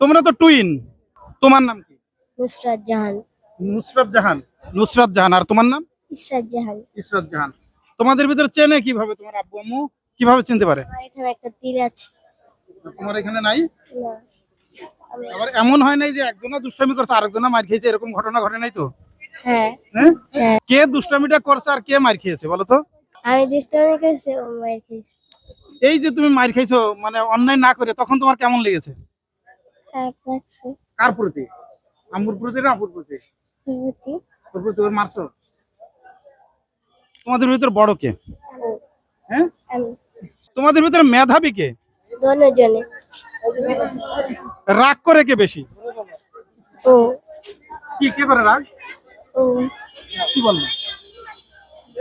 তোমরা তো টুইন তোমার নাম কি? নুসরাত জাহান। নুসরাত জাহান। নুসরাত জাহান। আর তোমার নাম? ইসরাত জাহান। ইসরাত জাহান। তোমাদের ভিতরে চেনে কীভাবে তোমার আব্বু আম্মু কীভাবে চিনতে পারে? আমার এখানে একটা তীর আছে। তোমার এখানে নাই? না। আবার এমন হয় নাই যে একজনা দুষ্টামি করছে আরেকজনা মার খেয়েছে এরকম ঘটনা ঘটে নাই তো? হ্যাঁ। হ্যাঁ? হ্যাঁ। কে দুষ্টামিটা করছে আর কে মার খেয়েছে বলো তো? আমি দুষ্টামি করছি ও মায়ের খেয়েছি। এই যে তুমি মার খাইছো মানে অন্যায় না করে তখন তোমার কেমন লেগেছে? লাগছে কার প্রতি? আম্মুর প্রতি না আপুর প্রতি? তোর প্রতি। ওর মারছো তোমাদের ভিতরে বড় কে? হ্যাঁ? তোমাদের ভিতরে মেধাবী কে? রাগ করে কে বেশি? ও। কি কে করে রাগ? ও। কি বলব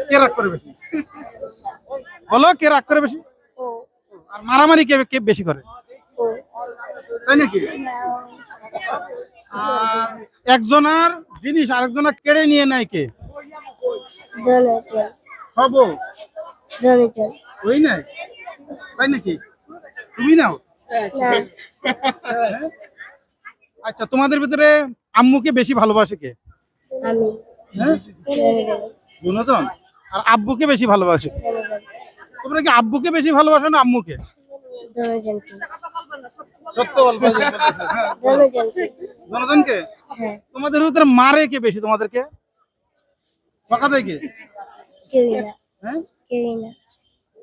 কে রাগ করে বেশি? বলো কে রাগ করে বেশি? ও। আর মারামারি কে কে বেশি করে? তাই নাকি? আর একজনার জিনিস আরেকজনা কেড়ে নিয়ে নেয় কে? হব ওই নাই তাই নাকি? তুমি নাও? আচ্ছা তোমাদের ভিতরে আম্মুকে বেশি ভালোবাসে কে? আমি। হ্যাঁ? আর আব্বুকে বেশি ভালোবাসে? তোমরা কি আব্বুকে বেশি ভালোবাসো না আম্মুকে? সত্য বলব হ্যাঁ জনজনকে। তোমাদের ভিতরে মারে কে বেশি তোমাদেরকে? ঠকা দেয় কে হ্যাঁ?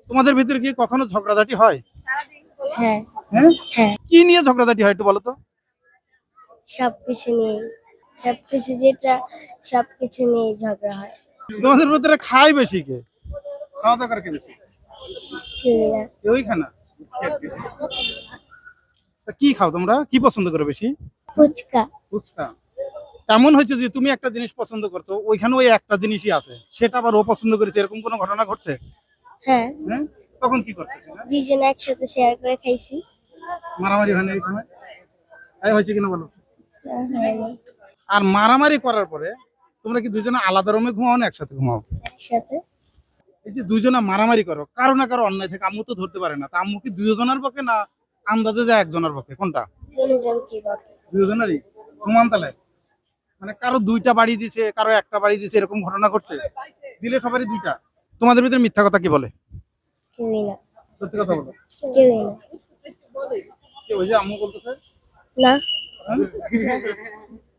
তোমাদের ভিতরে কি কখনো ঝগড়াঝাটি হয়? হ্যাঁ। হ্যাঁ? হ্যাঁ। কি নিয়ে ঝগড়াঝাটি হয় একটু বলো তো। সবকিছু নিয়ে সবকিছু যেটা সবকিছু নিয়ে ঝগড়া হয়। তোমাদের ভিতরে খায় বেশি কে? খাওয়া দাওয়া করে কে বেশি? কেউই না। কেউই খায় না? তা কি খাও তোমরা? কি পছন্দ করো বেশি? ফুচকা। ফুচকা। এমন হয়েছে যে তুমি একটা জিনিস পছন্দ করছ ওইখানে ওই একটা জিনিসই আছে সেটা আবার ও পছন্দ করেছে এরকম কোনো ঘটনা ঘটছে? হ্যাঁ। হ্যাঁ? তখন কি করছে দুইজন একসাথে শেয়ার করে খাইছি। মারামারি হয় না এই সময়? এই হয়েছে কিনা বলো? আর মারামারি করার পরে তোমরা কি দুজনে আলাদা রুমে ঘুমাও না একসাথে ঘুমাও? একসাথে। এই যে দুজনে মারামারি করো কারও না কারও অন্যায় থেকে আম্মু তো ধরতে পারে না। তা আম্মু কি দুজনের পক্ষে না আন্দাজে যায় একজনের পক্ষে কোনটা? দুজনেরই? সমান তালে মানে কারও দুইটা বাড়ি দিছে কারও একটা বাড়ি দিছে এরকম ঘটনা ঘটছে? দিলে সবারই দুইটা। তোমাদের ভিতরে মিথ্যা কথা কি বলে? সত্যি কথা বলো। ওই যে আম্মু বলতেছে না?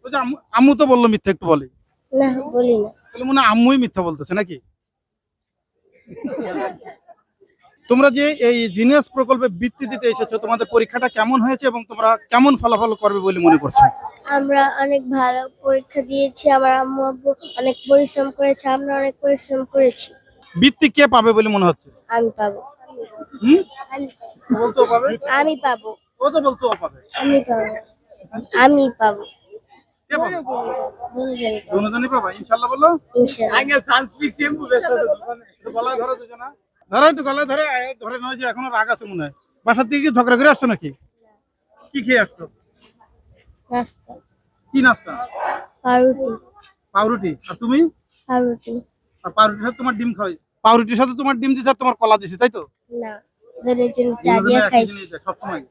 ওই যে আম্মু আম্মু তো বলল মিথ্যা একটু বলে। না বলি না। তাহলে মনে হয় আম্মুই মিথ্যা বলতেছে নাকি? তোমরা যে এই জিনিয়াস প্রকল্পে বৃত্তি দিতে এসেছ তোমাদের পরীক্ষাটা কেমন হয়েছে এবং তোমরা কেমন ফলাফল করবে বলে মনে করছ? আমরা অনেক ভালো পরীক্ষা দিয়েছি আমার আম্মু আব্বু অনেক পরিশ্রম করেছে আমরা অনেক পরিশ্রম করেছি। বৃত্তি কে পাবে বলে মনে হচ্ছে? আমি পাবো। হুম? আমি বলছো পাবে? আমি পাবো। ও তো বলছো পাবে। আমি পাবো। আমি পাবো। কে পাবে? দুজনই পাবো। ইনশাল্লাহ বলো। ইনশাআল্লাহ একটু গলায় ধরো দুজনা। ধরো একটু গলায় ধরে ধরে নয় যে এখনও রাগ আছে মনে হয়। বাসার থেকে কি ঝগড়া করে আসছো নাকি? কি খেয়ে আসছো? নাস্তা। কি নাস্তা? পাউরুটি। পাউরুটি। আর তুমি? পাউরুটি। আর পাউরুটির সাথে তোমার ডিম খাওয়াই। পাউরুটির সাথে তোমার ডিম দিছে আর তোমার কলা দিছে তাই তো? না ধরে চা দিয়ে খাইছি। সবসময়।